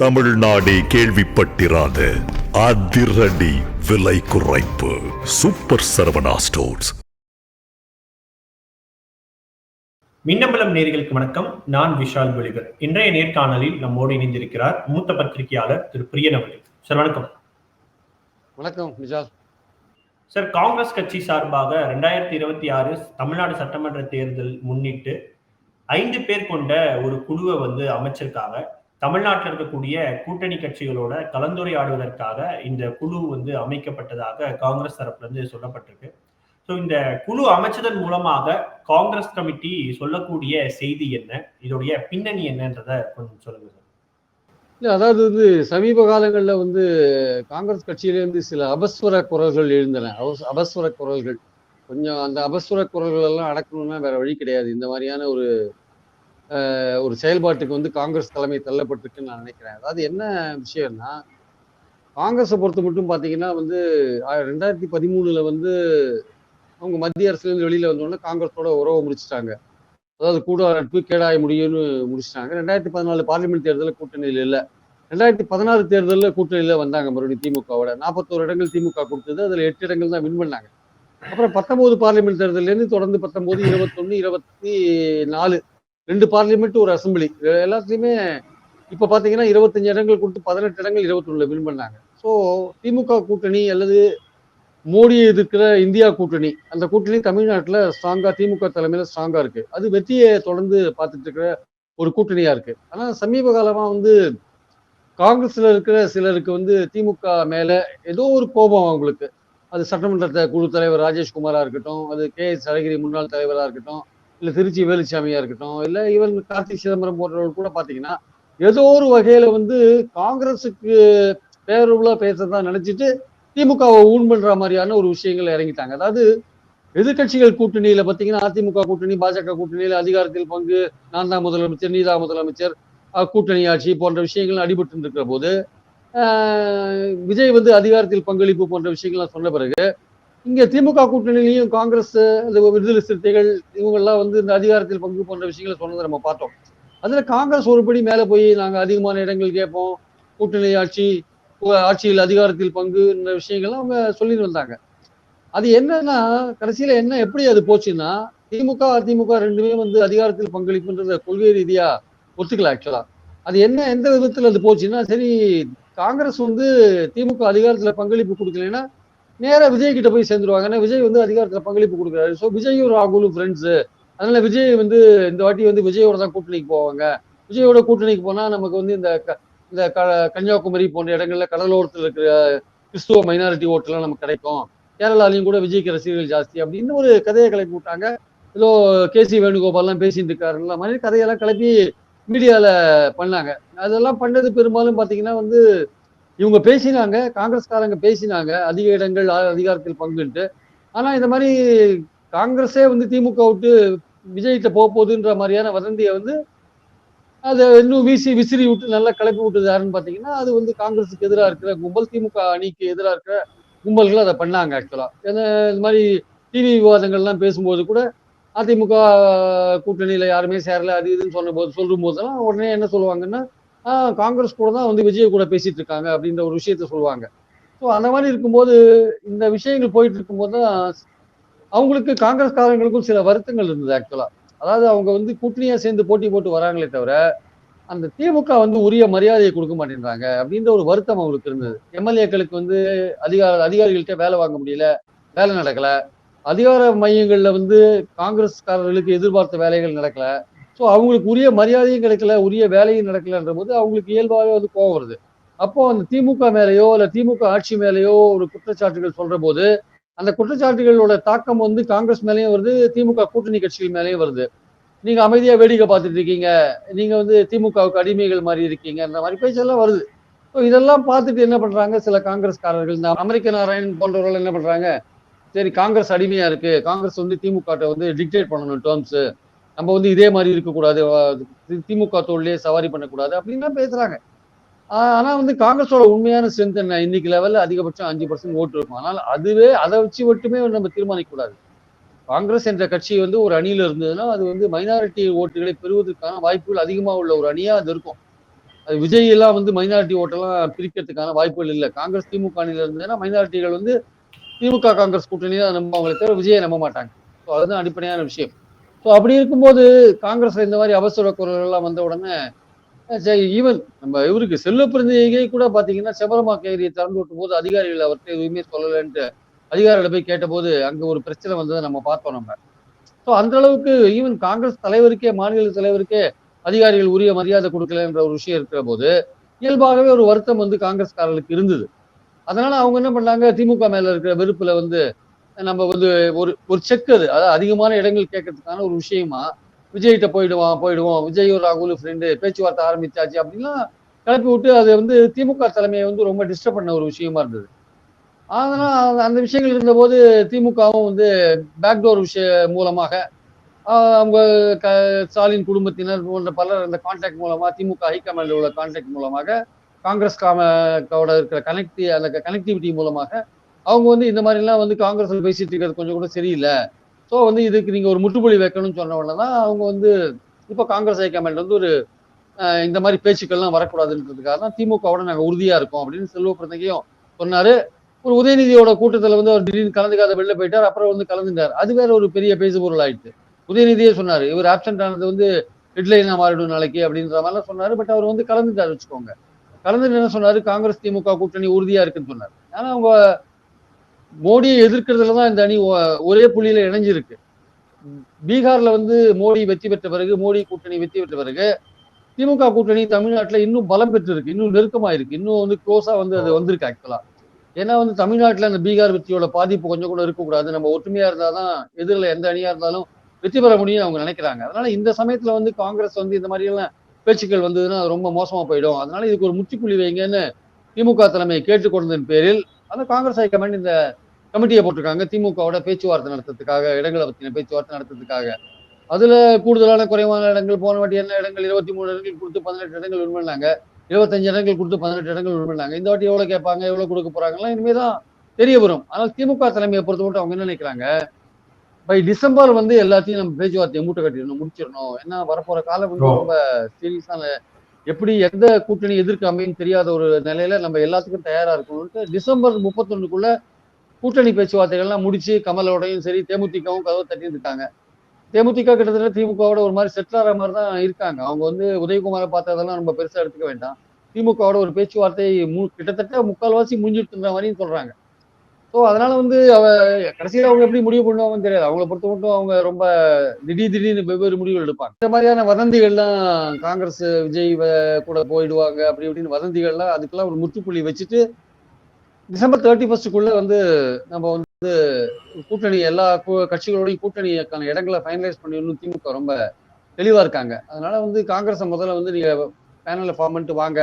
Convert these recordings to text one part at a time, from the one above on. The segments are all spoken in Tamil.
தமிழ்நாடே கேள்விப்பட்டிராத அதிரடி விலை குறைப்பு. Super Saravana stores. மின்னம்பலம் நேர்களுக்கு வணக்கம். நான் விஷால் வெளிகர் இன்றைய நேர்காணலில் நம்மோடு இணைந்திருக்கிறார் மூத்த பத்திரிகையாளர் திரு பிரியன் அவர்கள். சார் வணக்கம். வணக்கம் நிஜால் சார் காங்கிரஸ் கட்சி சார்பாக ரெண்டாயிரத்தி இருபத்தி ஆறு தமிழ்நாடு சட்டமன்ற தேர்தல் முன்னிட்டு ஐந்து பேர் கொண்ட ஒரு குழுவை வந்து அமைச்சிருக்காங்க. தமிழ்நாட்டில் இருக்கக்கூடிய கூட்டணி கட்சிகளோட கலந்துரையாடுவதற்காக இந்த குழு வந்து அமைக்கப்பட்டதாக காங்கிரஸ் தரப்புலேருந்து சொல்லப்பட்டிருக்கு. ஸோ இந்த குழு அமைச்சதன் மூலமாக காங்கிரஸ் கமிட்டி சொல்லக்கூடிய செய்தி என்ன? இதோடைய பின்னணி என்னன்றத கொஞ்சம் சொல்லுங்க சார். இல்லை அதாவது வந்து சமீப காலங்களில் வந்து காங்கிரஸ் கட்சியிலேருந்து சில அபஸ்வர குரல்கள் எழுந்தன. அவஸ்- அபஸ்வர குரல்கள். கொஞ்சம் அந்த அபஸ்வர குரல்கள் எல்லாம் அடக்கணும்னா வேற வழி கிடையாது. இந்த மாதிரியான ஒரு ஒரு செயல்பாட்டுக்கு வந்து காங்கிரஸ் தலைமை தள்ளப்பட்டிருக்குன்னு நான் நினைக்கிறேன். அதாவது என்ன விஷயம்னா காங்கிரஸை பொறுத்த மட்டும் பார்த்தீங்கன்னா வந்து ரெண்டாயிரத்தி பதிமூணுல வந்து அவங்க மத்திய அரசுலேருந்து வெளியில் வந்தோடனே காங்கிரஸோட உறவை முடிச்சிட்டாங்க. அதாவது கூட நட்பு கேடாய முடியும்னு முடிச்சிட்டாங்க. ரெண்டாயிரத்தி பதினாலு பார்லிமெண்ட் தேர்தலில் கூட்டணியில் இல்லை. ரெண்டாயிரத்தி பதினாறு தேர்தலில் கூட்டணியில் வந்தாங்க மறுபடியும் திமுகவோட. நாற்பத்தோரு இடங்கள் திமுக கொடுத்தது. அதில் எட்டு இடங்கள் தான் வின் பண்ணாங்க. அப்புறம் பத்தொம்போது பார்லிமெண்ட் தேர்தலேருந்து தொடர்ந்து பத்தொம்போது இருபத்தொன்று இருபத்தி நாலு ரெண்டு பார்லிமெண்ட் ஒரு அசம்பிளி எல்லாத்துலேயுமே இப்போ பார்த்தீங்கன்னா இருபத்தஞ்சு இடங்கள் கொடுத்து பதினெட்டு இடங்கள் இருபத்தொன்னுல வின் பண்ணாங்க. ஸோ திமுக கூட்டணி அல்லது மோடியை எதிர்க்கிற இந்தியா கூட்டணி அந்த கூட்டணி தமிழ்நாட்டில் ஸ்ட்ராங்காக திமுக தலைமையில் ஸ்ட்ராங்காக இருக்குது அது வெற்றியை தொடர்ந்து பார்த்துட்டு இருக்கிற ஒரு கூட்டணியாக இருக்குது ஆனால் சமீப காலமாக வந்து காங்கிரஸில் இருக்கிற சிலருக்கு வந்து திமுக மேலே ஏதோ ஒரு கோபம் அவங்களுக்கு. அது சட்டமன்ற குழு தலைவர் ராஜேஷ்குமாராக இருக்கட்டும் அது கே எஸ் அழகிரி முன்னாள் தலைவராக இருக்கட்டும் இல்ல திருச்சி வேலுச்சாமியா இருக்கட்டும் இல்ல ஈவன் கார்த்திக் சிதம்பரம் போன்றவர்கள் கூட பாத்தீங்கன்னா ஏதோ ஒரு வகையில வந்து காங்கிரஸுக்கு பேருபுலா பேசுறதா நினைச்சிட்டு திமுகவை ஊன் பண்ற மாதிரியான ஒரு விஷயங்கள் இறங்கிட்டாங்க. அதாவது எதிர்க்கட்சிகள் கூட்டணியில பாத்தீங்கன்னா அதிமுக கூட்டணி பாஜக கூட்டணியில அதிகாரத்தில் பங்கு நான் தான் முதலமைச்சர் நீதா முதலமைச்சர் கூட்டணி ஆட்சி போன்ற விஷயங்கள் அடிபட்டு இருக்கிற போது ஆஹ், விஜய் வந்து அதிகாரத்தில் பங்களிப்பு போன்ற விஷயங்கள்லாம் சொன்ன பிறகு இங்க திமுக கூட்டணியிலையும் காங்கிரஸ் அந்த விடுதலை சிறுத்தைகள் இவங்கெல்லாம் வந்து இந்த அதிகாரத்தில் பங்கு போன்ற விஷயங்களை சொன்னதை நம்ம பார்த்தோம். அதுல காங்கிரஸ் ஒருபடி மேல போய் நாங்க அதிகமான இடங்கள் கேட்போம் கூட்டணி ஆட்சி ஆட்சியில் அதிகாரத்தில் பங்கு இந்த விஷயங்கள்லாம் அவங்க சொல்லிட்டு வந்தாங்க. அது என்னன்னா கடைசியில என்ன எப்படி அது போச்சுன்னா திமுக அதிமுக ரெண்டுமே வந்து அதிகாரத்தில் பங்களிப்புன்றத கொள்கை ரீதியா ஒத்துக்கல ஆக்சுவலா அது என்ன எந்த விதத்துல அது போச்சுன்னா சரி காங்கிரஸ் வந்து திமுக அதிகாரத்துல பங்களிப்பு கொடுக்கலைன்னா நேராக விஜய் கிட்ட போய் சேர்ந்துருவாங்க. ஏன்னா விஜய் வந்து அதிகாரத்தில் பங்களிப்பு கொடுக்குறாரு. ஸோ விஜயும் ராகுலும் ஃப்ரெண்ட்ஸு அதனால விஜய் வந்து இந்த வாட்டி வந்து விஜயோட தான் கூட்டணிக்கு போவாங்க. விஜயோட கூட்டணிக்கு போனால் நமக்கு வந்து இந்த க- இந்த க- கன்னியாகுமரி போன்ற இடங்கள்ல கடலோரத்தில் இருக்கிற கிறிஸ்துவ மைனாரிட்டி ஓட்டெல்லாம் நமக்கு கிடைக்கும். கேரளாலையும் கூட விஜய்க்கு ரசிகர்கள் ஜாஸ்தி அப்படின்னு ஒரு கதையை கிளப்பி விட்டாங்க. ஏதோ கே சி வேணுகோபால்லாம் பேசிட்டு இருக்காருன்ற மாதிரி கதையெல்லாம் கிளப்பி மீடியாவில் பண்ணாங்க. அதெல்லாம் பண்ணது பெரும்பாலும் பார்த்தீங்கன்னா வந்து இவங்க பேசினாங்க காங்கிரஸ்காரங்க பேசினாங்க அதிக இடங்கள் அதிகாரத்தில் பங்குன்ட்டு ஆனா இந்த மாதிரி காங்கிரஸே வந்து திமுக விட்டு விஜய்கிட்ட போக போகுதுன்ற மாதிரியான வதந்தியை வந்து அதை இன்னும் வீசி விசிறி விட்டு நல்லா கிளப்பி விட்டது யாருன்னு பார்த்தீங்கன்னா அது வந்து காங்கிரஸுக்கு எதிராக இருக்கிற கும்பல் திமுக அணிக்கு எதிராக இருக்கிற கும்பல்கள் அதை பண்ணாங்க ஆக்சுவலாக ஏன்னா இந்த மாதிரி டிவி விவாதங்கள்லாம் பேசும்போது கூட அதிமுக கூட்டணியில் யாருமே சேரல அது இதுன்னு சொன்ன போது சொல்லும் போதெல்லாம் உடனே என்ன சொல்லுவாங்கன்னா காங்கிரஸ் கூட தான் வந்து விஜய் கூட பேசிட்டு இருக்காங்க அப்படின்ற ஒரு விஷயத்த சொல்லுவாங்க. ஸோ அந்த மாதிரி இருக்கும்போது இந்த விஷயங்கள் போயிட்டு இருக்கும்போது தான் அவங்களுக்கு காங்கிரஸ்காரங்களுக்கும் சில வருத்தங்கள் இருந்தது ஆக்சுவலா அதாவது அவங்க வந்து கூட்டணியா சேர்ந்து போட்டி போட்டு வராங்களே தவிர அந்த திமுக வந்து உரிய மரியாதையை கொடுக்க மாட்டேன்றாங்க அப்படின்ற ஒரு வருத்தம் அவங்களுக்கு இருந்தது. எம்எல்ஏக்களுக்கு வந்து அதிகார அதிகாரிகள்கிட்ட வேலை வாங்க முடியல வேலை நடக்கல. அதிகார மையங்கள்ல வந்து காங்கிரஸ்காரர்களுக்கு எதிர்பார்த்த வேலைகள் நடக்கல. ஸோ அவங்களுக்கு உரிய மரியாதையும் கிடைக்கல உரிய வேலையும் நடக்கலன்ற போது அவங்களுக்கு இயல்பாகவே வந்து கோவம் வருது. அப்போ அந்த திமுக மேலேயோ இல்லை திமுக ஆட்சி மேலேயோ ஒரு குற்றச்சாட்டுகள் சொல்ற போது அந்த குற்றச்சாட்டுகளோட தாக்கம் வந்து காங்கிரஸ் மேலேயும் வருது திமுக கூட்டணி கட்சிகள் மேலேயும் வருது. நீங்க அமைதியா வேடிக்கை பார்த்துட்டு இருக்கீங்க நீங்க வந்து திமுகவுக்கு அடிமைகள் மாதிரி இருக்கீங்க இந்த மாதிரி பேச்செல்லாம் வருது. ஸோ இதெல்லாம் பார்த்துட்டு என்ன பண்றாங்க? சில காங்கிரஸ்காரர்கள் இந்த அமெரிக்க நாராயண் போன்றவர்கள் என்ன பண்றாங்க? சரி காங்கிரஸ் அடிமையா இருக்கு காங்கிரஸ் வந்து திமுக வந்து டிக்டேட் பண்ணணும் டேர்ம்ஸ் நம்ம வந்து இதே மாதிரி இருக்கக்கூடாது திமுக தோல்லையே சவாரி பண்ணக்கூடாது அப்படின்லாம் பேசுறாங்க. ஆனா வந்து காங்கிரஸோட உண்மையான ஸ்ட்ரென்த் என்ன? இன்னைக்கு லெவல்ல அதிகபட்சம் அஞ்சு பர்சன்ட் ஓட்டு இருக்கும். ஆனால் அதுவே அதை வச்சு மட்டுமே நம்ம தீர்மானிக்க கூடாது காங்கிரஸ் என்ற கட்சி வந்து ஒரு அணியில இருந்ததுன்னா அது வந்து மைனாரிட்டி ஓட்டுகளை பெறுவதற்கான வாய்ப்புகள் அதிகமா உள்ள ஒரு அணியா அது இருக்கும். அது விஜய் எல்லாம் வந்து மைனாரிட்டி ஓட்டெல்லாம் பிரிக்கிறதுக்கான வாய்ப்புகள் இல்லை. காங்கிரஸ் திமுக இருந்ததுன்னா மைனாரிட்டிகள் வந்து திமுக காங்கிரஸ் கூட்டணி தான் நம்புவாங்களே தவிர விஜயை நம்ப மாட்டாங்க. ஸோ அதுதான் அடிப்படையான விஷயம். ஸோ அப்படி இருக்கும்போது காங்கிரஸ்ல இந்த மாதிரி அவசர குரல்கள்லாம் வந்த உடனே ஈவன் நம்ம இவருக்கு செல்ல பிரதிநிதியை கூட பாத்தீங்கன்னா செபரமா கேரியை திறந்து விட்டும் போது அதிகாரிகள் அவர்கிட்ட எதுவுமே சொல்லலைன்ட்டு அதிகாரிகளை போய் கேட்டபோது அங்க ஒரு பிரச்சனை வந்ததை நம்ம பார்த்தோம் நம்ம. ஸோ அந்த அளவுக்கு ஈவன் காங்கிரஸ் தலைவருக்கே மாநில தலைவருக்கே அதிகாரிகள் உரிய மரியாதை கொடுக்கலன்ற ஒரு விஷயம் இருக்கிற போது இயல்பாகவே ஒரு வருத்தம் வந்து காங்கிரஸ்காரர்களுக்கு இருந்தது. அதனால அவங்க என்ன பண்ணாங்க? திமுக மேல இருக்கிற வெறுப்புல வந்து நம்ம வந்து ஒரு ஒரு செக் அது. அதாவது அதிகமான இடங்கள் கேட்கறதுக்கான ஒரு விஷயமா விஜய்கிட்ட போயிடுவான் போயிடுவோம். விஜய் ஒரு ராகுல் ஃப்ரெண்டு பேச்சுவார்த்தை ஆரம்பிச்சாச்சு அப்படின்லாம் கிளப்பி விட்டு அது வந்து திமுக தலைமையை வந்து ரொம்ப டிஸ்டர்ப் பண்ண ஒரு விஷயமா இருந்தது. ஆனால் அந்த விஷயங்கள் இருந்தபோது திமுகவும் வந்து பேக்டோர் விஷய மூலமாக அவங்க க ஸ்டாலின் குடும்பத்தினர் போன்ற பலர் அந்த கான்டாக்ட் மூலமாக திமுக ஹைகமாண்டில் உள்ள கான்டாக்ட் மூலமாக காங்கிரஸ் காமோட இருக்கிற கனெக்டி அந்த கனெக்டிவிட்டி மூலமாக அவங்க வந்து இந்த மாதிரிலாம் வந்து காங்கிரஸில் பேசிட்டு இருக்கிறது கொஞ்சம் கூட சரியில்லை. ஸோ வந்து இதுக்கு நீங்கள் ஒரு முற்றுப்புள்ளி வைக்கணும்னு சொன்ன உடனே தான் அவங்க வந்து இப்போ காங்கிரஸ் ஹைகமாண்ட் வந்து ஒரு இந்த மாதிரி பேச்சுக்கள்லாம் வரக்கூடாதுன்றதுக்காக தான் திமுகவோட நாங்கள் உறுதியாக இருக்கோம் அப்படின்னு செல்வ பிறந்தகையும் சொன்னார். ஒரு உதயநிதியோட கூட்டத்தில் வந்து அவர் திடீர்னு கலந்துக்காத வெளில போயிட்டார் அப்புறம் வந்து கலந்துட்டார். அது வேற ஒரு பெரிய பேசு பொருள் ஆயிடுச்சு. உதயநிதியே சொன்னார் இவர் ஆப்சென்ட் ஆனது வந்து ஹெட்லைனாக மாறிடும் நாளைக்கு அப்படின்ற மாதிரிலாம் சொன்னார் பட் அவர் வந்து கலந்துட்டார் வச்சுக்கோங்க. கலந்துட்டு என்ன சொன்னார்? காங்கிரஸ் திமுக கூட்டணி உறுதியாக இருக்குன்னு சொன்னார். ஆனால் அவங்க மோடியை எதிர்க்கிறதுல தான் இந்த அணி ஒ- ஒரே புள்ளியில இணைஞ்சிருக்கு. பீகார்ல வந்து மோடி வெற்றி பெற்ற பிறகு மோடி கூட்டணி வெற்றி பெற்ற பிறகு திமுக கூட்டணி தமிழ்நாட்டில் இன்னும் பலம் பெற்றிருக்கு. இன்னும் நெருக்கமாயிருக்கு. இன்னும் வந்து க்ளோஸா வந்து அது வந்திருக்கு ஆக்சுவலா ஏன்னா வந்து தமிழ்நாட்டில் அந்த பீகார் வெற்றியோட பாதிப்பு கொஞ்சம் கூட இருக்கக்கூடாது. நம்ம ஒற்றுமையா இருந்தாதான் எதிரில் எந்த அணியா இருந்தாலும் வெற்றி பெற முடியும் அவங்க நினைக்கிறாங்க. அதனால இந்த சமயத்துல வந்து காங்கிரஸ் வந்து இந்த மாதிரி எல்லாம் பேச்சுக்கள் வந்ததுன்னா அது ரொம்ப மோசமா போயிடும். அதனால இதுக்கு ஒரு முற்றுப்புள்ளி வைங்கன்னு திமுக தலைமையை கேட்டுக்கொண்டதன் பேரில் அந்த காங்கிரஸ் ஹைகமாண்ட் இந்த கமிட்டியை போட்டிருக்காங்க. திமுகவோட பேச்சுவார்த்தை நடத்துறதுக்காக இடங்களை பத்தின பேச்சுவார்த்தை நடத்துறதுக்காக. அதுல கூடுதலான குறைவான இடங்கள் போன வாட்டி என்ன இடங்கள்? இருபத்தி மூணு இடங்கள் கொடுத்து பதினெட்டு இடங்கள் பண்ணாங்க. இருபத்தஞ்சு இடங்கள் கொடுத்து பதினெட்டு இடங்கள் பண்ணாங்க. இந்த வாட்டி எவ்வளவு கேட்பாங்க எவ்வளவு கொடுக்க போறாங்கலாம் இனிமே தான் தெரிய வரும். ஆனால் திமுக தலைமையை பொறுத்த மட்டும் அவங்க என்ன நினைக்கிறாங்க? பை டிசம்பர் வந்து எல்லாத்தையும் நம்ம பேச்சுவார்த்தையை மூட்டை கட்டிடணும் முடிச்சிடணும். ஏன்னா வரப்போற காலம் வந்து. ரொம்ப சீரியஸான எப்படி எந்த கூட்டணி எதிர்க்க அமையும் தெரியாத ஒரு நிலையில நம்ம எல்லாத்துக்கும் தயாரா இருக்கணும்ட்டு டிசம்பர் முப்பத்தொன்னுக்குள்ள கூட்டணி பேச்சுவார்த்தைகள்லாம் முடிச்சு கமலோடையும் சரி தேமுதிகவும் கதவை தட்டியிருக்காங்க இருக்காங்க. தேமுதிக கிட்டத்தட்ட திமுகவோட ஒரு மாதிரி செட்டில் ஆகிற மாதிரி தான் இருக்காங்க. அவங்க வந்து உதயகுமாரை பார்த்ததெல்லாம் நம்ம பெருசா எடுத்துக்க வேண்டாம். திமுகவோட ஒரு பேச்சுவார்த்தை மு- கிட்டத்தட்ட முக்கால்வாசி முடிஞ்சிட்டுன்ற மாதிரியும் சொல்றாங்க. ஸோ அதனால வந்து அவ கடைசியில் அவங்க எப்படி முடிவு பண்ணுவாங்கன்னு தெரியாது. அவங்கள பொறுத்த மட்டும் அவங்க ரொம்ப திடீர் திடீர்னு வெவ்வேறு முடிவுகள் எடுப்பாங்க. இந்த மாதிரியான வதந்திகள்லாம் காங்கிரஸ் விஜய் கூட போயிடுவாங்க அப்படி இப்படின்னு வதந்திகள்லாம் அதுக்கெல்லாம் ஒரு முற்றுப்புள்ளி வச்சுட்டு டிசம்பர் தேர்ட்டி ஃபர்ஸ்டுக்குள்ள வந்து நம்ம வந்து கூட்டணி எல்லா கட்சிகளோடையும் கூட்டணிக்கான இடங்களை ஃபைனலைஸ் பண்ணிடணும் திமுக ரொம்ப தெளிவா இருக்காங்க. அதனால வந்து காங்கிரஸ் முதல்ல வந்து நீங்க பேனலில் ஃபார்ம் பண்ணிட்டு வாங்க.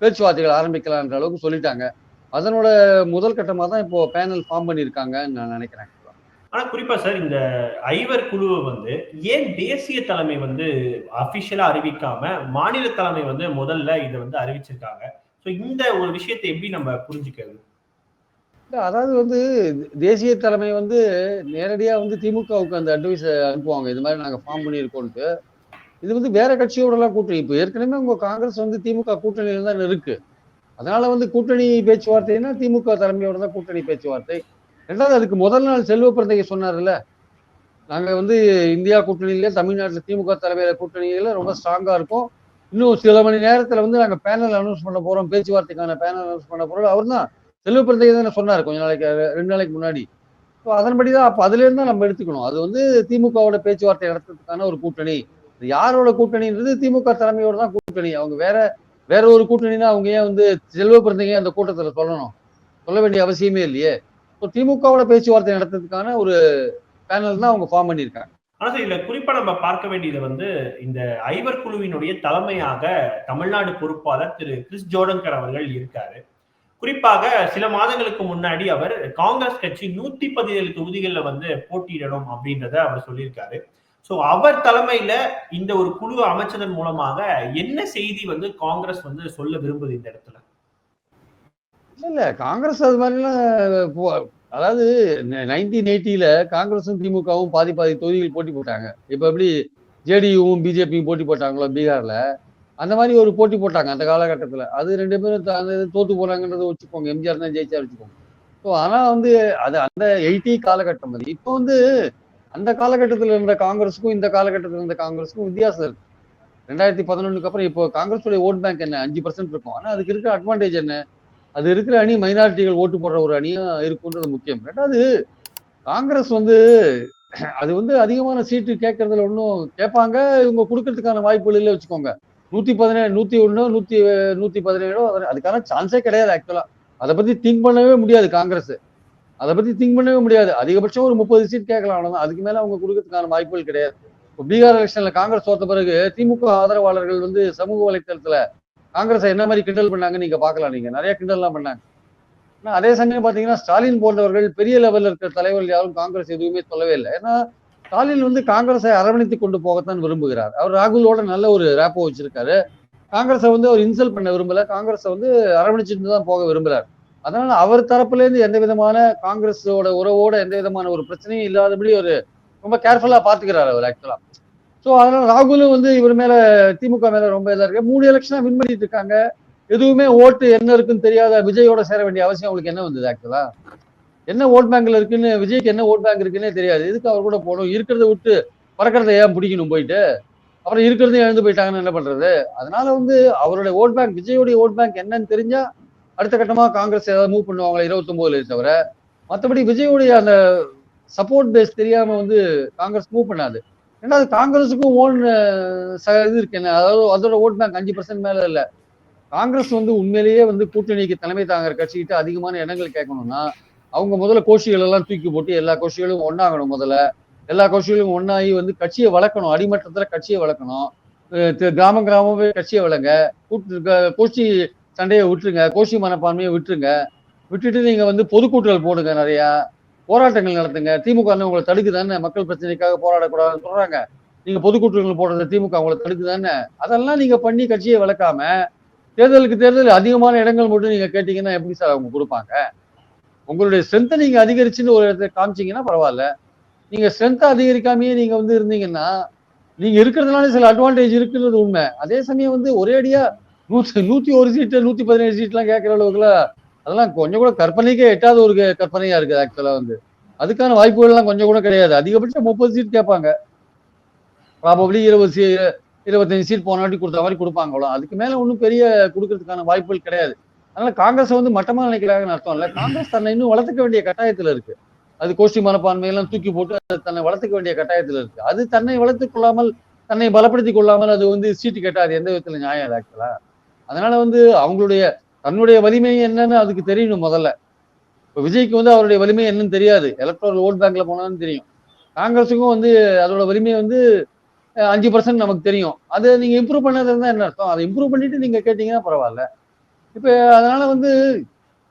பேச்சுவார்த்தைகள் ஆரம்பிக்கலான்ற அளவுக்கு சொல்லிட்டாங்க. அதனோட முதல் கட்டமாக தான் இப்போ பேனல் ஃபார்ம் பண்ணியிருக்காங்கன்னு நான் நினைக்கிறேன். ஆனா குறிப்பா சார் இந்த ஐவர் குழுவை வந்து ஏன் தேசிய தலைமை வந்து அபிஷியலா அறிவிக்காம மாநில தலைமை வந்து முதல்ல இதை வந்து அறிவிச்சிருக்காங்க? ஸோ இந்த ஒரு விஷயத்தை எப்படி நம்ம புரிஞ்சுக்கிறது? அதாவது வந்து தேசிய தலைமை வந்து நேரடியா வந்து திமுகவுக்கு அந்த அட்வைஸ் அனுப்புவாங்க. இது மாதிரி நாங்க ஃபார்ம் பண்ணியிருக்கோன்ட்டு. இது வந்து வேற கட்சியோட எல்லாம் கூட்டணி. இப்போ ஏற்கனவே உங்க காங்கிரஸ் வந்து திமுக கூட்டணியில தான் இருக்கு. அதனால வந்து கூட்டணி பேச்சுவார்த்தைன்னா திமுக தலைமையோட தான் கூட்டணி பேச்சுவார்த்தை. ரெண்டாவது அதுக்கு முதல் நாள் செல்வ பிறந்தைய சொன்னார்ல. நாங்க வந்து இந்தியா கூட்டணியில தமிழ்நாட்டுல திமுக தலைமையில கூட்டணியில ரொம்ப ஸ்ட்ராங்கா இருக்கும். இன்னும் சில மணி நேரத்துல வந்து நாங்க பேனல் அனௌன்ஸ் பண்ண போறோம். பேச்சுவார்த்தைக்கான பேனல் அனௌன்ஸ் பண்ண போறோம் அவர் தான் செல்வ பிறந்தகை தானே சொன்னார் கொஞ்ச நாளைக்கு ரெண்டு நாளைக்கு முன்னாடி. ஸோ அதன்படி தான் அப்போ அதுல இருந்து தான் நம்ம எடுத்துக்கணும். அது வந்து திமுகவோட பேச்சுவார்த்தை நடத்துறதுக்கான ஒரு கூட்டணி. யாரோட கூட்டணின்றது திமுக தலைமையோட தான் கூட்டணி. அவங்க வேற வேற ஒரு கூட்டணினா அவங்க ஏன் வந்து செல்வ பிறந்தகை அந்த கூட்டத்துல சொல்லணும்? சொல்ல வேண்டிய அவசியமே இல்லையே. ஸோ திமுகவோட பேச்சுவார்த்தை நடத்துறதுக்கான ஒரு பேனல் தான் அவங்க ஃபார்ம் பண்ணியிருக்காங்க. ஆனால் சார் இதுல குறிப்பா நம்ம பார்க்க வேண்டியது வந்து இந்த ஐவர் குழுவினுடைய தலைமையாக தமிழ்நாடு பொறுப்பாளர் திரு கிறிஸ் ஜோடங்கர் அவர்கள் இருக்காரு. குறிப்பாக சில மாதங்களுக்கு முன்னாடி அவர் காங்கிரஸ் கட்சி நூத்தி பதினேழு தொகுதிகளில் வந்து போட்டியிடணும் அப்படின்றத அவர் சொல்லியிருக்காரு. ஸோ அவர் தலைமையில இந்த ஒரு குழு அமைச்சதன் மூலமாக என்ன செய்தி வந்து காங்கிரஸ் வந்து சொல்ல விரும்புது இந்த இடத்துல? இல்ல இல்ல காங்கிரஸ் அது மாதிரிலாம் போ- அதாவது நைன்டீன் எயிட்டியில காங்கிரஸும் திமுகவும் பாதி பாதி தொகுதிகள் போட்டி போட்டாங்க. இப்ப எப்படி ஜேடியுவும் பிஜேபியும் போட்டி போட்டாங்களோ பீகார்ல? அந்த மாதிரி ஒரு போட்டி போட்டாங்க அந்த காலகட்டத்தில். அது ரெண்டு பேரும் அந்த இது தோத்து போனாங்கன்றதை வச்சுக்கோங்க. எம்ஜிஆர் தான் ஜெயிச்சா வச்சுக்கோங்க. ஸோ ஆனால் வந்து அது அந்த எயிட்டி காலகட்டம் அது. இப்போ வந்து அந்த காலகட்டத்தில் இருந்த காங்கிரஸுக்கும் இந்த காலகட்டத்தில் இருந்த காங்கிரஸுக்கும் வித்தியாசம் இருக்கு. ரெண்டாயிரத்தி பதினொன்றுக்கு அப்புறம் இப்போ காங்கிரஸோட ஓட் பேங்க் என்ன? அஞ்சு பர்சன்ட் இருக்கும். ஆனால் அதுக்கு இருக்கிற அட்வான்டேஜ் என்ன? அது இருக்கிற அணி மைனாரிட்டிகள் ஓட்டு போடுற ஒரு அணியும் இருக்குன்றது முக்கியம். ரெண்டாவது காங்கிரஸ் வந்து அது வந்து அதிகமான சீட்டு கேட்கறதுல ஒன்றும் கேட்பாங்க. இவங்க கொடுக்கறதுக்கான வாய்ப்புகள் இல்லை வச்சுக்கோங்க. நூத்தி பதினேழு நூத்தி ஒண்ணு நூத்தி நூத்தி பதினேழோ அதுக்கான சான்ஸே கிடையாது ஆக்சுவலா அதை பத்தி திங்க் பண்ணவே முடியாது காங்கிரஸ். அதை பத்தி திங்க் பண்ணவே முடியாது. அதிகபட்சம் ஒரு முப்பது சீட் கேட்கலாம் அவ்வளவுதான். அதுக்கு மேல அவங்க கொடுக்கறதுக்கான வாய்ப்புகள் கிடையாது. இப்போ பீகார் எலெக்ஷன்ல காங்கிரஸ் தோத்த பிறகு திமுக ஆதரவாளர்கள் வந்து சமூக வலைத்தளத்துல காங்கிரஸை என்ன மாதிரி கிண்டல் பண்ணாங்க நீங்க பாக்கலாம் நீங்க நிறைய கிண்டல்லாம் பண்ணாங்க. ஆனா அதே சமயம் பாத்தீங்கன்னா ஸ்டாலின் போன்றவர்கள் பெரிய லெவல்ல இருக்கிற தலைவர்கள் யாரும் காங்கிரஸ் எதுவுமே சொல்லவே இல்லை. ஏன்னா ஸ்டாலின் வந்து காங்கிரஸை அரவணைத்து கொண்டு போகத்தான் விரும்புகிறார். அவர் ராகுலோட நல்ல ஒரு ரேப்போ வச்சிருக்காரு. காங்கிரஸை வந்து அவர் இன்சல்ட் பண்ண விரும்பல. காங்கிரஸை வந்து அரவணைச்சிட்டு தான் போக விரும்புறாரு. அதனால அவர் தரப்புல இருந்து எந்த விதமான காங்கிரஸோட உறவோட எந்த விதமான ஒரு பிரச்சனையும் இல்லாதபடி ஒரு ரொம்ப கேர்ஃபுல்லா பார்த்துக்கிறார் அவர் ஆக்சுவலா ஸோ அதனால ராகுலும் வந்து இவர் மேல திமுக மேல ரொம்ப இதா இருக்கு. மூணு எலெக்ஷனாக வின் பண்ணிட்டு இருக்காங்க. எதுவுமே ஓட்டு என்ன இருக்குன்னு தெரியாத விஜயோட சேர வேண்டிய அவசியம் அவங்களுக்கு என்ன வந்தது ஆக்சுவலா என்ன ஓட் பேங்க்ல இருக்குன்னு விஜய்க்கு என்ன ஓட் பேங்க் இருக்குன்னே தெரியாது. எதுக்கு அவர் கூட போகணும்? இருக்கிறத விட்டு பறக்கிறத ஏன் பிடிக்கணும் போயிட்டு? அப்புறம் இருக்கிறதையும் எழுந்து போயிட்டாங்கன்னு என்ன பண்றது? அதனால வந்து அவருடைய ஓட் பேங்க் விஜயோடைய ஓட் பேங்க் என்னன்னு தெரிஞ்சா அடுத்த கட்டமா காங்கிரஸ் ஏதாவது மூவ் பண்ணுவாங்களா? இருபத்தொன்பதுல தவிர. மற்றபடி விஜயோடைய அந்த சப்போர்ட் பேஸ் தெரியாம வந்து காங்கிரஸ் மூவ் பண்ணாது. ரெண்டாவது காங்கிரஸுக்கும் ஓன் இது இருக்கு என்ன? அதாவது அதோட ஓட் பேங்க் அஞ்சு பர்சன்ட் மேல இல்ல. காங்கிரஸ் வந்து உண்மையிலேயே வந்து கூட்டணிக்கு தலைமை தாங்குற கட்சிக்கிட்ட அதிகமான இடங்கள் கேட்கணும்னா அவங்க முதல்ல கோஷிகள் எல்லாம் தூக்கி போட்டு எல்லா கோஷிகளும் ஒன்றாகணும் முதல்ல. எல்லா கோஷிகளும் ஒன்றாகி வந்து கட்சியை வளர்க்கணும். அடிமட்டத்தில் கட்சியை வளர்க்கணும். கிராம கிராமம் கிராமமே கட்சியை வளங்க. கூட்டு கோஷி கோஷ்டி சண்டையை விட்டுருங்க. கோஷி மனப்பான்மையை விட்டுருங்க. விட்டுட்டு நீங்க வந்து பொதுக்கூட்டல் போடுங்க நிறையா. போராட்டங்கள் நடத்துங்க. திமுக உங்களை உங்களை தடுக்குதானே? மக்கள் பிரச்சனைக்காக போராடக்கூடாதுன்னு சொல்றாங்க. நீங்க பொதுக்கூட்டங்கள் போடுறது திமுக உங்களை தடுக்குதானே? அதெல்லாம் நீங்க பண்ணி கட்சியை வளர்க்காம தேர்தலுக்கு தேர்தல் அதிகமான இடங்கள் மட்டும் நீங்க கேட்டிங்கன்னா எப்படி சார் அவங்க கொடுப்பாங்க? உங்களுடைய ஸ்ட்ரென்த்தை நீங்கள் அதிகரிச்சுன்னு ஒரு இடத்துல காமிச்சீங்கன்னா பரவாயில்ல. நீங்கள் ஸ்ட்ரென்த்தை அதிகரிக்காமயே நீங்கள் வந்து இருந்தீங்கன்னா நீங்கள் இருக்கிறதுனால சில அட்வான்டேஜ் இருக்குன்றது உண்மை. அதே சமயம் வந்து ஒரே அடியாக நூற்றி நூற்றி ஒரு சீட்டு நூற்றி பதினேழு சீட்லாம் கேட்குற அளவுக்குலாம் அதெல்லாம் கொஞ்சம் கூட கற்பனைக்கே எட்டாத ஒரு க- கற்பனையா இருக்குது ஆக்சுவலாக வந்து. அதுக்கான வாய்ப்புகள் எல்லாம் கொஞ்சம் கூட கிடையாது. அதிகபட்சம் முப்பது சீட் கேட்பாங்க. ப்ராபப்ளி இருபது சீ இருபத்தஞ்சு சீட் போன வாட்டி கொடுத்த மாதிரி கொடுப்பாங்களோ அதுக்கு மேலே ஒன்றும் பெரிய கொடுக்கறதுக்கான வாய்ப்புகள் கிடையாது. அதனால காங்கிரஸ் வந்து மட்டமா நினைக்கிறாங்கன்னு அர்த்தம் இல்ல. காங்கிரஸ் தன்னை இன்னும் வளர்த்துக்க வேண்டிய கட்டாயத்துல இருக்கு. அது கோஷ்டி மனப்பான்மையெல்லாம் தூக்கி போட்டு அது தன்னை வளர்த்துக்க வேண்டிய கட்டாயத்துல இருக்கு. அது தன்னை வளர்த்துக் கொள்ளாமல் தன்னை பலப்படுத்திக் கொள்ளாமல் அது வந்து சீட்டு கேட்டாது. எந்த விதத்துல நியாயம் இல்லை ஆக்சுவலா அதனால வந்து அவங்களுடைய தன்னுடைய வலிமை என்னன்னு அதுக்கு தெரியணும் முதல்ல. இப்போ விஜய்க்கு வந்து அவருடைய வலிமை என்னன்னு தெரியாது. எலக்ட்ரல் ஓட் பேங்க்ல போனாலும் தெரியும். காங்கிரஸுக்கும் வந்து அதோட வலிமை வந்து அஞ்சு பர்சன்ட் நமக்கு தெரியும். அதை நீங்க இம்ப்ரூவ் பண்ணது தான் என்ன அர்த்தம்? அதை இம்ப்ரூவ் பண்ணிட்டு நீங்க கேட்டீங்கன்னா பரவாயில்ல. இப்போ அதனால வந்து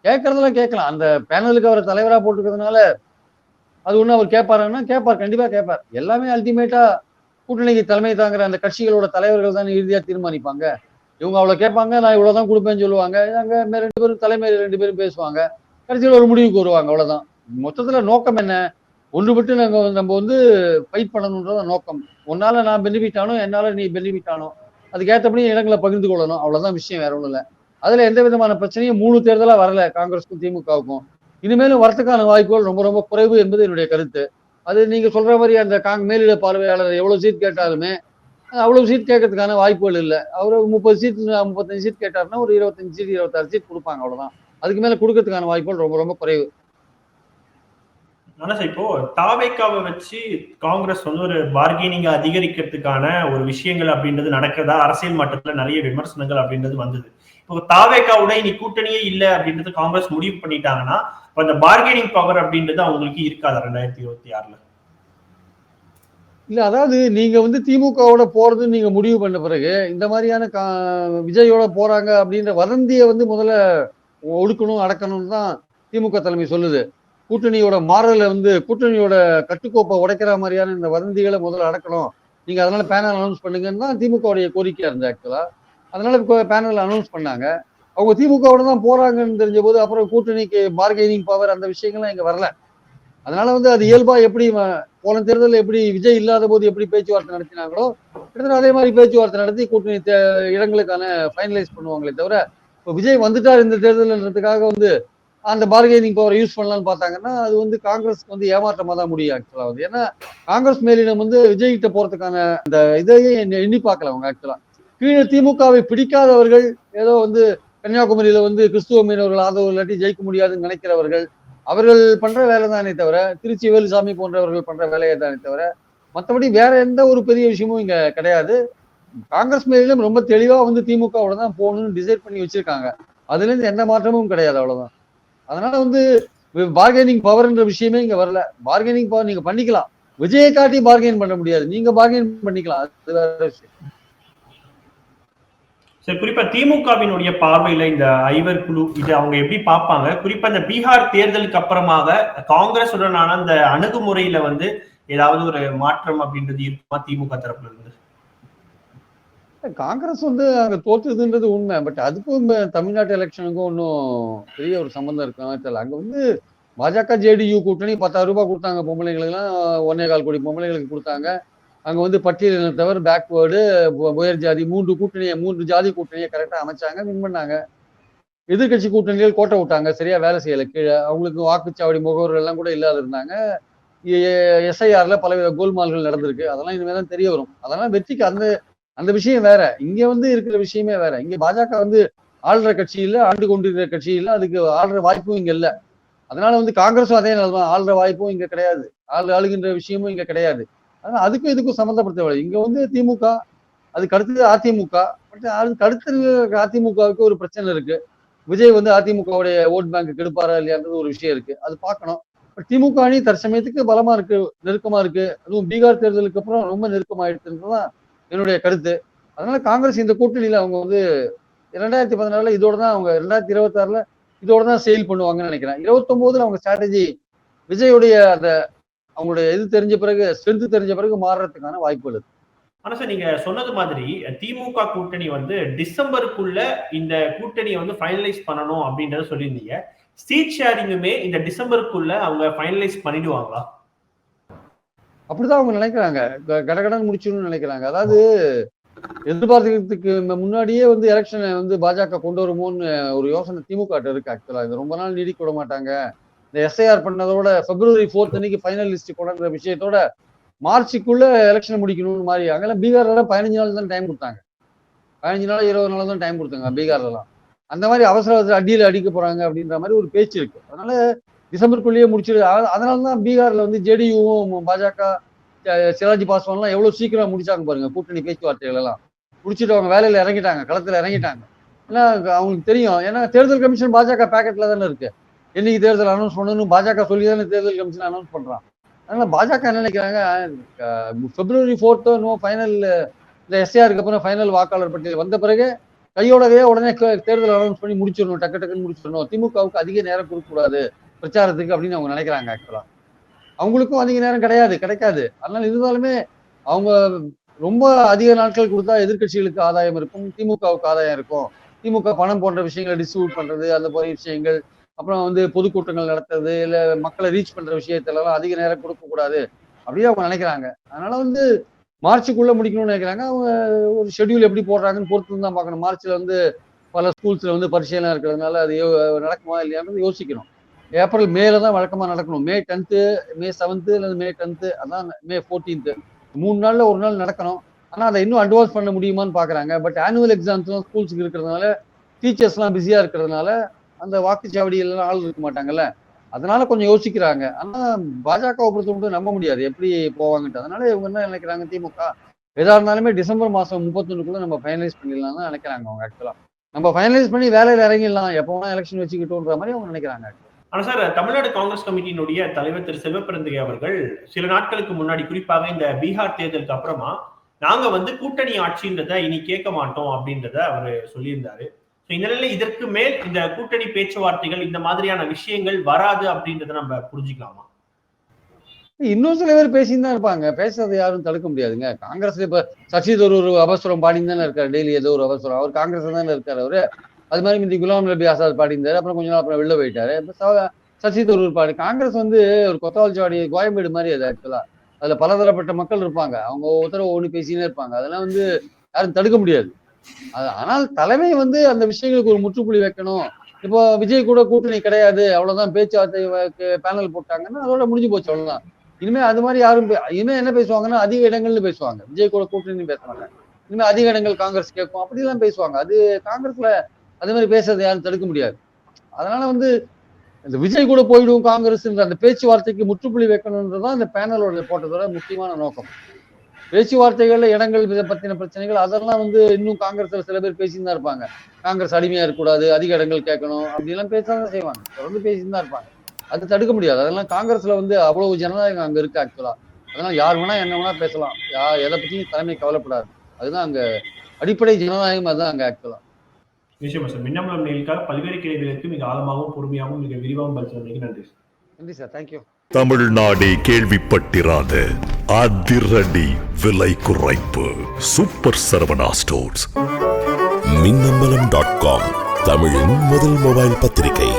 கேட்கறதெல்லாம் கேட்கலாம். அந்த பேனலுக்கு அவர் தலைவராக போட்டுக்கிறதுனால அது ஒன்று அவர் கேட்பாருன்னா கேட்பார் கண்டிப்பாக கேட்பார் எல்லாமே அல்டிமேட்டாக கூட்டணிக்கு தலைமை தாங்குற அந்த கட்சிகளோட தலைவர்கள் தான் இறுதியாக தீர்மானிப்பாங்க. இவங்க அவ்வளோ கேட்பாங்க நான் இவ்வளோ தான் கொடுப்பேன்னு சொல்லுவாங்க. அங்கே ரெண்டு பேரும் தலைமை ரெண்டு பேரும் பேசுவாங்க. கடைசியில் ஒரு முடிவுக்கு வருவாங்க அவ்வளோதான் மொத்தத்தில் நோக்கம் என்ன? ஒன்றுபட்டு நாங்கள் நம்ம வந்து ஃபைட் பண்ணணுன்றத நோக்கம். உன்னால் நான் பெனிஃபிட் ஆனோம் என்னால் நீ பெனிஃபிட் ஆனோம் அதுக்கேற்றபடி இடங்களை பகிர்ந்து கொள்ளணும். அவ்வளோதான் விஷயம் வேற ஒன்றும் இல்லை. அதுல எந்த விதமான பிரச்சனையும் மூணு தேர்தலா வரல காங்கிரஸுக்கும் திமுகவுக்கும். இனிமேலும் வரத்துக்கான வாய்ப்புகள் ரொம்ப ரொம்ப குறைவு என்பது என்னுடைய கருத்து. அது நீங்க சொல்ற மாதிரி அந்த காங் மேலிட பார்வையாளர் எவ்வளவு சீட் கேட்டாலுமே அவ்வளவு சீட் கேட்கறதுக்கான வாய்ப்புகள் இல்லை. அவர் முப்பது சீட் முப்பத்தஞ்சு சீட் கேட்டாருன்னா ஒரு இருபத்தஞ்சு சீட் இருபத்தாறு சீட் கொடுப்பாங்க அவ்வளவுதான். அதுக்கு மேல கொடுக்கறதுக்கான வாய்ப்புகள் ரொம்ப ரொம்ப குறைவு. ஆனா இப்போ தாவேக்காவை வச்சு காங்கிரஸ் வந்து ஒரு பார்கெனிங் அதிகரிக்கிறதுக்கான ஒரு விஷயங்கள் அப்படின்றது நடக்கிறதா? அரசியல் மட்டத்துல நிறைய விமர்சனங்கள் அப்படின்றது வந்தது. இப்போ தாவேக்காவோட இனி கூட்டணியே இல்லை அப்படின்றது காங்கிரஸ் முடிவு பண்ணிட்டாங்கன்னா அப்ப அந்த பார்கெனிங் பவர் அப்படின்றது அவங்களுக்கு இருக்காது ரெண்டாயிரத்தி இருபத்தி ஆறுல. இல்ல அதாவது நீங்க வந்து திமுகவோட போறதுன்னு நீங்க முடிவு பண்ண பிறகு இந்த மாதிரியான கா- விஜயோட போறாங்க அப்படின்ற வதந்தியை வந்து முதல்ல ஒடுக்கணும் அடக்கணும்னு தான் திமுக தலைமை சொல்லுது. கூட்டணியோட மாறல வந்து கூட்டணியோட கட்டுக்கோப்பை உடைக்கிற மாதிரியான இந்த வதந்திகளை முதல்ல அடக்கணும். நீங்க அதனால பேனல் அனௌன்ஸ் பண்ணுங்கன்னு தான் திமுகவுடைய கோரிக்கையா இருந்தது ஆக்சுவலா அதனால பேனல் அனௌன்ஸ் பண்ணாங்க. அவங்க திமுகவோட தான் போறாங்கன்னு தெரிஞ்ச போது அப்புறம் கூட்டணிக்கு பார்கெனிங் பவர் அந்த விஷயங்கள்லாம் இங்க வரல. அதனால வந்து அது இயல்பா எப்படி போன தேர்தலில் எப்படி விஜய் இல்லாத போது எப்படி பேச்சுவார்த்தை நடத்தினாங்களோ கிட்டத்தட்ட அதே மாதிரி பேச்சுவார்த்தை நடத்தி கூட்டணி தே- இடங்களுக்கான ஃபைனலைஸ் பண்ணுவாங்களே தவிர இப்போ விஜய் வந்துட்டார் இந்த தேர்தல்ன்றதுக்காக வந்து அந்த பார்கெனிங் பவர் யூஸ் பண்ணலாம்னு பார்த்தாங்கன்னா அது வந்து காங்கிரஸ்க்கு வந்து ஏமாற்றமாக தான் முடியும் ஆக்சுவலாக வந்து. ஏன்னா காங்கிரஸ் மேலிடம் வந்து விஜய் கிட்ட அந்த இதையே எண்ணி- எண்ணி பார்க்கல அவங்க ஆக்சுவலாக கீழே திமுகவை பிடிக்காதவர்கள் ஏதோ வந்து கன்னியாகுமரியில வந்து கிறிஸ்துவ மீனவர்கள் ஆதரவு இல்லாட்டி ஜெயிக்க முடியாதுன்னு நினைக்கிறவர்கள் அவர்கள் பண்ற வேலை தானே தவிர திருச்சி வேலுசாமி போன்றவர்கள் பண்ற வேலையை தானே தவிர மற்றபடி வேற எந்த ஒரு பெரிய விஷயமும் இங்க கிடையாது. காங்கிரஸ் மேலும் ரொம்ப தெளிவா வந்து திமுகவோட தான் போகணும்னு டிசைட் பண்ணி வச்சிருக்காங்க. அதுல இருந்து எந்த மாற்றமும் கிடையாது அவ்வளவுதான். அதனால வந்து பார்கெனிங் பவர்ன்ற விஷயமே இங்க வரல. பார்கெனிங் பவர் நீங்க பண்ணிக்கலாம். விஜயை காட்டி பார்கெயின் பண்ண முடியாது. நீங்க பார்கெயின் பண்ணிக்கலாம். அது வேற விஷயம். சரி குறிப்பா திமுகவினுடைய பார்வையில இந்த ஐவர் குழு இது அவங்க எப்படி பார்ப்பாங்க? குறிப்பா இந்த பீகார் தேர்தலுக்கு அப்புறமாக காங்கிரசுடனான அந்த அணுகுமுறையில வந்து ஏதாவது ஒரு மாற்றம் அப்படின்றது இருக்குமா திமுக தரப்புல இருந்து? காங்கிரஸ் வந்து அங்க தோத்துதுன்றது உண்மை. பட் அதுக்கும் தமிழ்நாட்டு எலெக்ஷனுக்கும் ஒன்றும் பெரிய ஒரு சம்பந்தம் இருக்க தெரியல. அங்க வந்து பாஜக ஜேடியு கூட்டணி பத்தாயிரம் ரூபாய் கொடுத்தாங்க பொம்பளைங்களுக்குலாம் ஒன்னே கால் கோடி பொம்பளைங்களுக்கு கொடுத்தாங்க. அங்க வந்து பட்டியலினத்தவர் பேக்வேர்டு உயர் ஜாதி மூன்று கூட்டணியை மூன்று ஜாதி கூட்டணியை கரெக்டா அமைச்சாங்க வின் பண்ணாங்க. எதிர்க்கட்சி கூட்டணிகள் கோட்டை விட்டாங்க சரியா வேலை செய்யலை. கீழே அவங்களுக்கு வாக்குச்சாவடி முகவர்கள் எல்லாம் கூட இல்லாத இருந்தாங்க. எஸ்ஐஆர்ல பலவித கோல்மால்கள் நடந்திருக்கு. அதெல்லாம் இனிமேல் தான் தெரிய வரும். அதெல்லாம் வெற்றிக்கு அந்த அந்த விஷயம் வேற. இங்க வந்து இருக்கிற விஷயமே வேற. இங்க பாஜக வந்து ஆள்ற கட்சி இல்லை ஆண்டு கொண்டிருக்கிற கட்சி இல்லை அதுக்கு ஆள்ற வாய்ப்பும் இங்க இல்லை. அதனால வந்து காங்கிரஸும் அதே நிலைமை ஆள்ற வாய்ப்பும் இங்க கிடையாது. ஆள் ஆளுகின்ற விஷயமும் இங்க கிடையாது. அதனால அதுக்கும் இதுக்கும் சம்மந்தப்படுத்தவில்லை இங்க வந்து திமுக அதுக்கு அடுத்தது அதிமுக. பட் அதுக்கு அடுத்தது அதிமுகவுக்கு ஒரு பிரச்சனை இருக்கு. விஜய் வந்து அதிமுகவுடைய ஓட் பேங்க் கெடுப்பாரா இல்லையான்றது ஒரு விஷயம் இருக்கு. அது பார்க்கணும். பட் திமுக அணி தற்சமயத்துக்கு பலமா இருக்கு நெருக்கமா இருக்கு. அதுவும் பீகார் தேர்தலுக்கு அப்புறம் ரொம்ப நெருக்கமாயிடுச்சுன்றதுதான் என்னுடைய கருத்து. அதனால காங்கிரஸ் இந்த கூட்டணியில அவங்க வந்து ரெண்டாயிரத்தி பதினாறுல இதோட தான் அவங்க ரெண்டாயிரத்தி இருபத்தி ஆறுல இதோட தான் செயல் பண்ணுவாங்கன்னு நினைக்கிறேன். இருபத்தொன்பதுல அவங்க ஸ்ட்ராட்டஜி விஜயுடைய அந்த அவங்களுடைய இது தெரிஞ்ச பிறகு ஸ்ட்ரென்த் தெரிஞ்ச பிறகு மாறுறதுக்கான வாய்ப்புகள் இருக்கு. ஆனா சார் நீங்க சொன்னது மாதிரி திமுக கூட்டணி வந்து டிசம்பருக்குள்ள இந்த கூட்டணியை வந்து ஃபைனலைஸ் பண்ணணும் அப்படின்றத சொல்லியிருந்தீங்க. சீட் ஷேரிங்குமே இந்த டிசம்பருக்குள்ள அவங்க ஃபைனலைஸ் பண்ணிடுவாங்களா? அப்படிதான் அவங்க நினைக்கிறாங்க. க- கடகடன்னு முடிச்சிடணும்னு நினைக்கிறாங்க. அதாவது எதிர்பார்க்கறதுக்கு ம- முன்னாடியே வந்து எலெக்ஷனை வந்து பாஜக கொண்டு வருமோன்னு ஒரு யோசனை திமுக இருக்கு ஆக்சுவலா இது ரொம்ப நாள் நீடிக்க விட மாட்டாங்க. இந்த எஸ்ஐஆர் பண்ணதோட பிப்ரவரி ஃபோர்த் அன்னைக்கு ஃபைனல் லிஸ்ட் கொண்டாடுற விஷயத்தோட மார்ச்சுக்குள்ள எலெக்ஷன் முடிக்கணும்னு மாதிரி அங்கெல்லாம் பீகார்ல பதினஞ்சு நாள் தான் டைம் கொடுத்தாங்க. பதினஞ்சு நாள் இருபது நாள் தான் டைம் கொடுத்தாங்க பீகார்லாம் அந்த மாதிரி அவசர அவசர அடியில் அடிக்க போறாங்க அப்படின்ற மாதிரி ஒரு பேச்சு இருக்கு. அதனால டிசம்பருக்குள்ளேயே முடிச்சிரு. அதனால தான் பீகார்ல வந்து ஜேடியுவும் பாஜக அஹ், சிராஜ் பாஸ்வான்லாம் எவ்வளவு சீக்கிரம் முடிச்சாங்க பாருங்க. கூட்டணி பேச்சுவார்த்தைகள் எல்லாம் முடிச்சுட்டு அவங்க வேலையில இறங்கிட்டாங்க களத்துல இறங்கிட்டாங்க. ஏன்னா அவங்களுக்கு தெரியும். ஏன்னா தேர்தல் கமிஷன் பாஜக பேக்கெட்ல தானே இருக்கு. என்னைக்கு தேர்தல் அனௌன்ஸ் பண்ணணும் பாஜக சொல்லி தானே தேர்தல் கமிஷன் அனௌன்ஸ் பண்றான். அதனால பாஜக என்ன நினைக்கிறாங்க? பிப்ரவரி ஃபோர்த்தோ இன்னும் ஃபைனல் இந்த எஸ்ஏஆருக்கு அப்புறம் ஃபைனல் வாக்காளர் பட்டியல் வந்த பிறகு கையோடவே உடனே தேர்தல் அனௌன்ஸ் பண்ணி முடிச்சிடணும் டக்கு டக்குன்னு முடிச்சிடணும். திமுகவுக்கு அதிக நேரம் கொடுக்கக்கூடாது பிரச்சாரத்துக்கு அப்படின்னு அவங்க நினைக்கிறாங்க ஆக்சுவலா அவங்களுக்கும் அதிக நேரம் கிடையாது கிடைக்காது. அதனால இருந்தாலுமே அவங்க ரொம்ப அதிக நாட்கள் கொடுத்தா எதிர்க்கட்சிகளுக்கு ஆதாயம் இருக்கும் திமுகவுக்கு ஆதாயம் இருக்கும். திமுக பணம் போன்ற விஷயங்களை டிஸ்ட்ரிபியூட் பண்றது அந்த மாதிரி விஷயங்கள் அப்புறம் வந்து பொதுக்கூட்டங்கள் நடத்துறது இல்லை மக்களை ரீச் பண்ற விஷயத்திலலாம் அதிக நேரம் கொடுக்கக்கூடாது அப்படின்னு அவங்க நினைக்கிறாங்க. அதனால வந்து மார்ச்சுக்குள்ள முடிக்கணும்னு நினைக்கிறாங்க. அவங்க ஒரு ஷெட்யூல் எப்படி போடுறாங்கன்னு பொறுத்து தான் பார்க்கணும். மார்ச்ல வந்து பல ஸ்கூல்ஸ்ல வந்து பரிசீலனை இருக்கிறதுனால அது நடக்குமா இல்லையான்னு யோசிக்கணும். ஏப்ரல் மேல தான் வழக்கமா நடக்கணும். மே டென்த்து மே செவன்த்து அல்லது மே டென்த்து அதான் மே ஃபோர்டீன்த்து மூணு நாள்ல ஒரு நாள் நடக்கணும். ஆனால் அதை இன்னும் அட்வான்ஸ் பண்ண முடியுமான்னு பார்க்குறாங்க. பட் ஆனுவல் எக்ஸாம்ஸ்லாம் ஸ்கூல்ஸுக்கு இருக்கிறதுனால டீச்சர்ஸ்லாம் பிஸியாக இருக்கிறதுனால அந்த வாக்குச்சாவடியில் ஆள் இருக்க மாட்டாங்கல்ல? அதனால கொஞ்சம் யோசிக்கிறாங்க. ஆனா பாஜகவை பொறுத்த மட்டும் நம்ப முடியாது. எப்படி போவாங்கன்ட்டு. அதனால இவங்க என்ன நினைக்கிறாங்க? திமுக எதா இருந்தாலுமே டிசம்பர் மாசம் முப்பத்தொன்னுக்குள்ள நம்ம ஃபைனலைஸ் பண்ணிடலாம்னு நினைக்கிறாங்க அவங்க ஆக்சுவலா நம்ம ஃபைனலைஸ் பண்ணி வேலையில இறங்கிடலாம். எப்போ வேணா எலெக்ஷன் வச்சுக்கிட்டோன்ற மாதிரி அவங்க நினைக்கிறாங்க ஆனா சார் தமிழ்நாடு காங்கிரஸ் கமிட்டியினுடைய தலைவர் திரு செல்வப்பிரந்தகை அவர்கள் சில நாட்களுக்கு முன்னாடி குறிப்பாக இந்த பீகார் தேர்தலுக்கு அப்புறமா நாங்க வந்து கூட்டணி ஆட்சின்றத இனி கேட்க மாட்டோம் அப்படின்றத அவர் சொல்லியிருந்தாரு. இந்த நிலையில இதற்கு மேல் இந்த கூட்டணி பேச்சுவார்த்தைகள் இந்த மாதிரியான விஷயங்கள் வராது அப்படின்றத நம்ம புரிஞ்சுக்கலாமா? இன்னும் சில பேர் பேசின்னு தான் இருப்பாங்க. பேசுறதை யாரும் தடுக்க முடியாதுங்க. காங்கிரஸ் இப்ப சசி தரூர் ஒரு அவசரம் பாடின்னு தானே இருக்காரு. டெய்லி ஏதோ ஒரு அவசரம். அவர் காங்கிரஸ் தானே இருக்காரு அவரு. அது மாதிரி முந்தி குலாம் நபி ஆசாத் பாடிந்தாரு அப்புறம் கொஞ்ச நாள் அப்புறம் வெளில போயிட்டாரு. இப்ப சசி தரூர் பாடி. காங்கிரஸ் வந்து ஒரு கொத்தவால் கோயம்பேடு மாதிரி அது ஆக்சுவலா அதுல பலதரப்பட்ட மக்கள் இருப்பாங்க. அவங்க ஒவ்வொருத்தரும் ஒவ்வொன்று பேசினே இருப்பாங்க. அதெல்லாம் வந்து யாரும் தடுக்க முடியாது. ஆனால் தலைமை வந்து அந்த விஷயங்களுக்கு ஒரு முற்றுப்புள்ளி வைக்கணும். இப்போ விஜய் கூட கூட்டணி கிடையாது. அவ்வளவுதான் பேச்சுவார்த்தை பேனல் போட்டாங்கன்னா அதோட முடிஞ்சு போச்சு அவ்வளவுதான். இனிமே அது மாதிரி யாரும் இனிமே என்ன பேசுவாங்கன்னா அதிக இடங்கள்னு பேசுவாங்க. விஜய் கூட கூட்டணி பேசுவாங்க இனிமே அதிக இடங்கள் காங்கிரஸ் கேட்கும். அப்படிலாம் பேசுவாங்க. அது காங்கிரஸ்ல அது மாதிரி பேசுறது யாரும் தடுக்க முடியாது. அதனால வந்து இந்த விஜய் கூட போயிடும் காங்கிரஸ் அந்த பேச்சுவார்த்தைக்கு முற்றுப்புள்ளி வைக்கணுன்றதுதான் இந்த பேனலோட போட்டதோட முக்கியமான நோக்கம். பேச்சுவார்த்தைகள்ல இடங்கள் இதை பத்தின பிரச்சனைகள் அதெல்லாம் வந்து இன்னும் காங்கிரஸ்ல சில பேர் பேசிட்டு தான் இருப்பாங்க. காங்கிரஸ் அடிமையா இருக்கக்கூடாது அதிக இடங்கள் கேட்கணும் அப்படிலாம் பேசதான் செய்வாங்க. தொடர்ந்து பேசிட்டு தான் இருப்பாங்க. அது தடுக்க முடியாது. அதெல்லாம் காங்கிரஸ்ல வந்து அவ்வளவு ஜனநாயகம் அங்க இருக்கு ஆக்சுவலா அதனால யார் வேணா என்ன வேணா பேசலாம். யா எதை பத்தியும் தலைமை கவலைப்படாது. அதுதான் அங்க அடிப்படை ஜனநாயகம் அதுதான் அங்க ஆக்சுவலா நிச்சயமா சார். மின்னம்பலம் நிகழ்ச்சிக்காக பல்வேறு கேள்விகளுக்கு மிக ஆழமாகவும் பொறுமையாகவும் மிக விரிவாகவும் பதில் நன்றி சார். நன்றி சார். தேங்க்யூ தமிழ்நாடே கேள்விப்பட்டிராத அதிரடி விலை குறைப்பு. Super Saravana stores. Minnambalam dot com தமிழின் முதல் மொபைல் பத்திரிகை.